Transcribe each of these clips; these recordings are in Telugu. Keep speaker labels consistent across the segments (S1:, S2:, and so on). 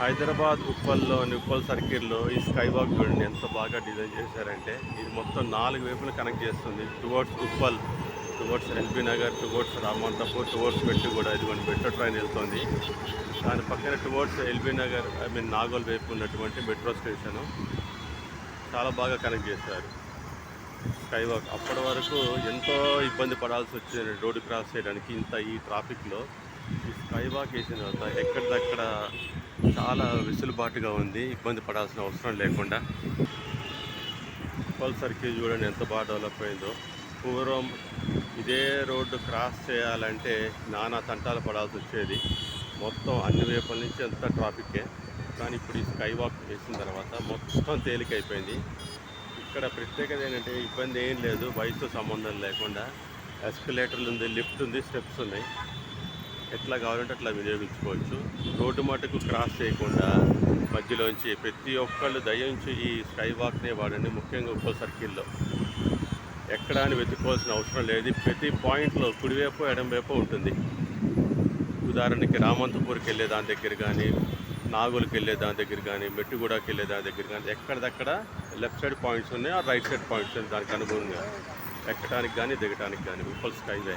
S1: హైదరాబాద్ ఉప్పల్లోని ఉప్పల్ సర్కిల్లో ఈ స్కై వాక్ చూడండి ఎంత బాగా డిజైన్ చేశారంటే ఇది మొత్తం నాలుగు వైపులు కనెక్ట్ చేస్తుంది. Towards Uppal towards LB Nagar towards Ramanthapur towards పెట్టి కూడా ఇదిగోండి మెట్రో ట్రైన్ వెళ్తుంది. దాని పక్కన towards LB Nagar I mean Nagole వైపు ఉన్నటువంటి మెట్రో స్టేషను చాలా బాగా కనెక్ట్ చేశారు. స్కై వాక్ అప్పటి వరకు ఎంతో ఇబ్బంది పడాల్సి వచ్చింది రోడ్డు క్రాస్ చేయడానికి ఇంత ఈ ట్రాఫిక్లో. ఈ స్కైవాక్ వేసిన తర్వాత ఎక్కడిదక్కడ చాలా వెసులుబాటుగా ఉంది. ఇబ్బంది పడాల్సిన అవసరం లేకుండా. ఉప్పల్ సర్కిల్ చూడండి ఎంత బాగా డెవలప్ అయిందో. పూర్వం ఇదే రోడ్డు క్రాస్ చేయాలంటే నానా తంటాలు పడాల్సి వచ్చేది. మొత్తం అన్ని వైపుల నుంచి అంత ట్రాఫికే కానీ ఇప్పుడు ఈ స్కై వాక్ వేసిన తర్వాత మొత్తం తేలికైపోయింది. ఇక్కడ ప్రత్యేకత ఏంటంటే ఇబ్బంది ఏం లేదు. వయసుతో సంబంధం లేకుండా. ఎస్కలేటర్లు ఉంది లిఫ్ట్ ఉంది స్టెప్స్ ఉన్నాయి. ఎట్లా కావాలంటే అట్లా వినియోగించుకోవచ్చు. రోడ్డు మటుకు క్రాస్ చేయకుండా మధ్యలోంచి ప్రతి ఒక్కళ్ళు దయించి ఈ స్కై వాక్నే వాడండి ముఖ్యంగా ఉప్పల్ సర్కిల్లో ఎక్కడ అని వెతుక్కోవాల్సిన అవసరం లేదు. ప్రతి పాయింట్లో కుడివైపు ఎడంవైపు ఉంటుంది. ఉదాహరణకి రామంతపూర్కి వెళ్ళే దాని దగ్గర కానీ నాగులకి వెళ్ళే దాని దగ్గర కానీ మెట్టుగూడకి వెళ్ళే దాని దగ్గర కానీ ఎక్కడిదక్కడ లెఫ్ట్ సైడ్ పాయింట్స్ ఉన్నాయి ఆ రైట్ సైడ్ పాయింట్స్ ఉన్నాయి. దానికి అనుగుణంగా ఎక్కడానికి కానీ దిగడానికి కానీ ఉప్పల్ స్కైవే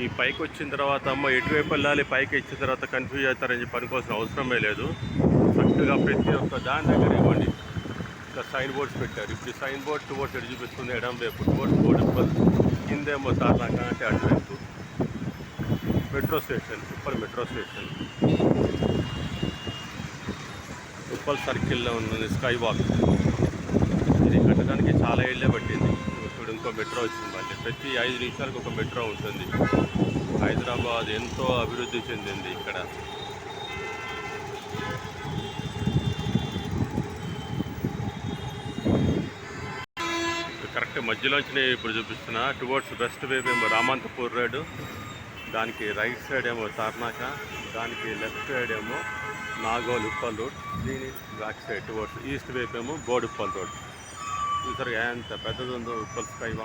S1: ఈ పైకి వచ్చిన తర్వాత అమ్మ ఎటువైపు వెళ్ళాలి పైకి ఇచ్చిన తర్వాత కన్ఫ్యూజ్ అవుతారని చెప్పి అనుకోవాల్సిన అవసరమే లేదు. చక్కగా ప్రతి ఒక్క దాని దగ్గర ఇవ్వండి ఇంకా సైన్ బోర్డ్స్ పెట్టారు. ఇప్పుడు సైన్ బోర్డ్ టువర్డ్స్ ఎటు చూపిస్తుంది? ఎడం వైపు. టువర్డ్స్ బోర్డు కిందేమో తార్నాక అంటే అటువైపు metro station Uppal metro station Uppal సర్కిల్లో ఉన్నది స్కై వాక్ ఇది కట్టడానికి చాలా ఏళ్ళే పట్టింది. ఇంకో మెట్రో వచ్చింది మళ్ళీ ప్రతి ఐదు నిమిషాలకు ఒక మెట్రో ఉంటుంది హైదరాబాద్ ఎంతో అభివృద్ధి చెందింది ఇక్కడ. కరెక్ట్ మధ్యలోంచి ఇప్పుడు చూపిస్తున్నా. టువర్డ్స్ వెస్ట్ వైపు ఏమో రామంతపూర్ రోడ్ దానికి రైట్ సైడ్ ఏమో తార్నాక. దానికి లెఫ్ట్ సైడ్ ఏమో నాగోల్ ఉప్పల్ రోడ్. దీని బ్యాక్ సైడ్ టువర్డ్స్ ఈస్ట్ వైపు ఏమో బోర్డ్ రోడ్. చూసారు ఎంత పెద్దది ఉందో ఉప్పల్ పైవ.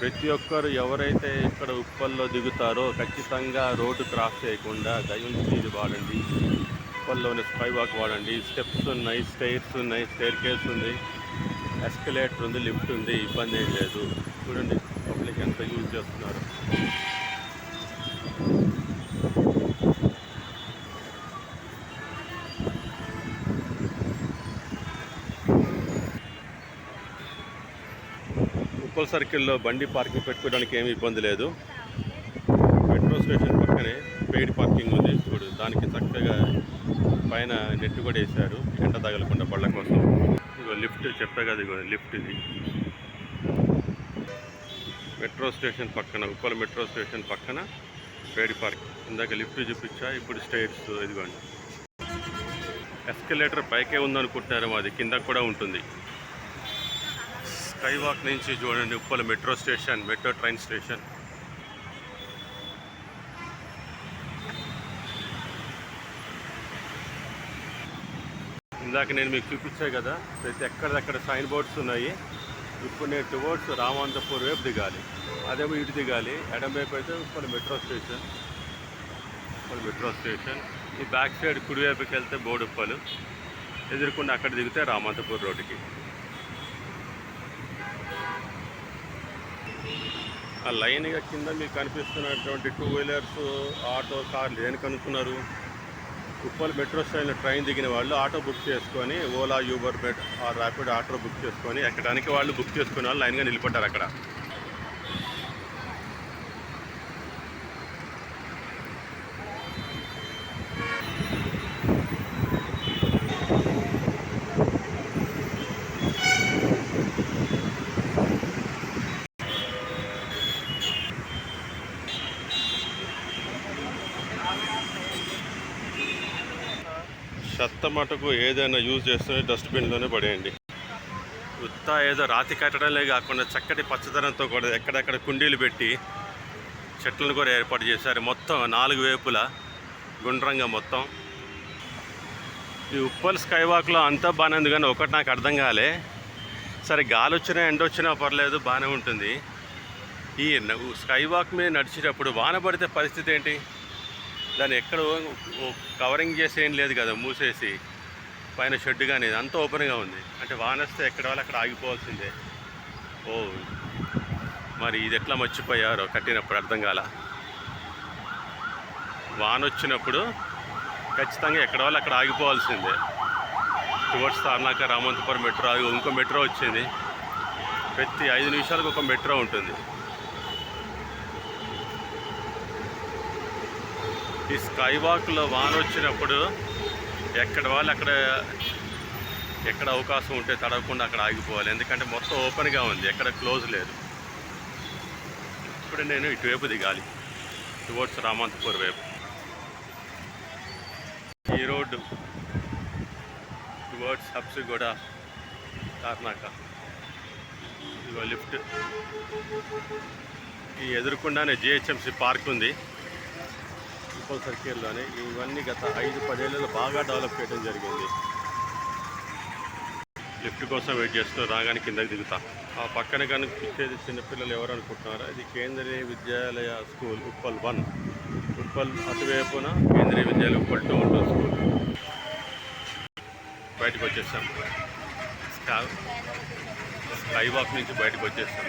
S1: ప్రతి ఒక్కరు ఎవరైతే ఇక్కడ ఉప్పల్లో దిగుతారో ఖచ్చితంగా రోడ్డు క్రాస్ చేయకుండా దయించి ఇది వాడండి. ఉప్పల్లోని స్కై వాక్ వాడండి. స్టెప్స్ ఉన్నాయి స్టైర్స్ ఉన్నాయి స్టైర్ కేస్ ఉంది ఎస్కలేటర్ ఉంది లిఫ్ట్ ఉంది ఇబ్బంది ఏం లేదు. చూడండి పబ్లిక్ ఎంత యూజ్ చేస్తున్నారు. ఉప్పల్ సర్కిల్లో బండి పార్కింగ్ పెట్టుకోవడానికి ఏమి ఇబ్బంది లేదు. మెట్రో స్టేషన్ పక్కనే పెయిడ్ పార్కింగ్ ఉంది చూడు. దానికి చక్కగా పైన నెట్ కూడా వేశారు. ఎండ తగలకుండా బళ్ళ కోసం. ఇగో లిఫ్ట్ చెప్పే కదా ఇగో లిఫ్ట్ ఇది. మెట్రో స్టేషన్ పక్కన ఉప్పల మెట్రో స్టేషన్ పక్కన పేడి పార్క్ ఇందాక లిఫ్ట్ చూపించా ఇప్పుడు స్టేట్స్ ఇదిగోండి. ఎస్కలేటర్ పైకే ఉందనుకుంటున్నారు అది. కింద కూడా ఉంటుంది. స్కైవాక్ నుంచి చూడండి Uppal metro station metro train station. ఇందాక నేను మీకు చూపించా కదా ప్రతి ఎక్కడెక్కడ సైన్ బోర్డ్స్ ఉన్నాయి. ఇప్పుడు నేను టువర్డ్స్ రామంతపూర్ వైపు దిగాలి. అదేమో ఇటు దిగాలి. ఎడం వైపు అయితే Uppal metro station. Uppal metro station. ఈ బ్యాక్ సైడ్ కుడివైపుకి వెళ్తే బోడుప్పలు. ఎదుర్కొండి అక్కడ దిగితే రామంతపూర్ రోడ్డుకి. ఆ లైన్గా కింద మీకు కనిపిస్తున్నటువంటి టూ వీలర్స్ ఆటో కార్లు దేనికి అనుకున్నారు ఉప్పల్ మెట్రో స్టైల్లో ట్రైన్ దిగిన వాళ్ళు ఆటో బుక్ చేసుకొని ఓలా యూబర్ బెట్ ఆ ర్యాపిడ్ ఆటో బుక్ చేసుకొని ఎక్కడానికి వాళ్ళు బుక్ చేసుకునే వాళ్ళు లైన్గా నిలబడ్డారు అక్కడ. చెత్త మటుకు ఏదైనా యూజ్ చేస్తే డస్ట్బిన్లోనే పడేయండి. ఉత్త ఏదో రాతి కట్టడమే కాకుండా చక్కటి పచ్చదనంతో కూడా ఎక్కడెక్కడ కుండీలు పెట్టి చెట్లను కూడా ఏర్పాటు చేశారు. మొత్తం నాలుగు వైపులా గుండ్రంగా మొత్తం. ఈ ఉప్పల్ స్కై వాక్లో అంతా బాగానే ఉంది కానీ ఒకటి నాకు అర్థం కాలే. సరే గాలి వచ్చినా ఎండ వచ్చినా పర్లేదు బాగానే ఉంటుంది. ఈ స్కై వాక్ మీద నడిచేటప్పుడు వాన పడితే పరిస్థితి ఏంటి? దాన్ని ఎక్కడ కవరింగ్ చేసి ఏం లేదు కదా మూసేసి పైన షెడ్ కానీ అంతా ఓపెన్గా ఉంది. అంటే వాన వస్తే ఎక్కడ వాళ్ళు అక్కడ ఆగిపోవాల్సిందే. ఓ మరి ఇది ఎట్లా మర్చిపోయారో కట్టినప్పుడు అర్థం కాల. వాన వచ్చినప్పుడు ఖచ్చితంగా ఎక్కడ వాళ్ళు అక్కడ ఆగిపోవాల్సిందే. టువర్డ్స్ తార్నాక రామంతపురం మెట్రో ఇంకో మెట్రో వచ్చింది. ప్రతి ఐదు నిమిషాలకు ఒక మెట్రో ఉంటుంది. ఈ స్కై వాక్లో వాన వచ్చినప్పుడు ఎక్కడ వాళ్ళు అక్కడ ఎక్కడ అవకాశం ఉంటే తడవకుండా అక్కడ ఆగిపోవాలి. ఎందుకంటే మొత్తం ఓపెన్గా ఉంది. ఎక్కడ క్లోజ్ లేదు. ఇప్పుడు నేను ఇటువైపు దిగాలి. టువర్డ్స్ రామంతపూర్ వైపు. ఈ రోడ్డు టువర్డ్స్ హబ్సిగూడ కారణాక ఇదిగో లిఫ్ట్. ఈ ఎదురుకుండానే జిహెచ్ఎంసీ పార్క్ ఉంది. ఉప్పల్ సర్కిల్లోనే ఇవన్నీ గత ఐదు పదేళ్ళలో బాగా డెవలప్ చేయడం జరిగింది. లిఫ్ట్ కోసం వెయిట్ చేస్తూ రాగానే కిందకి దిగుతా. ఆ పక్కన కనిపించేది చిన్నపిల్లలు ఎవరు అనుకుంటున్నారో? ఇది కేంద్రీయ విద్యాలయ స్కూల్ ఉప్పల్ వన్. ఉప్పల్ అటువైపున కేంద్రీయ విద్యాలయ ఉప్పల్ టూ ఉంటుంది స్కూల్. బయటకు వచ్చేసాం. స్కై వాక్ నుంచి బయటకు వచ్చేసాం.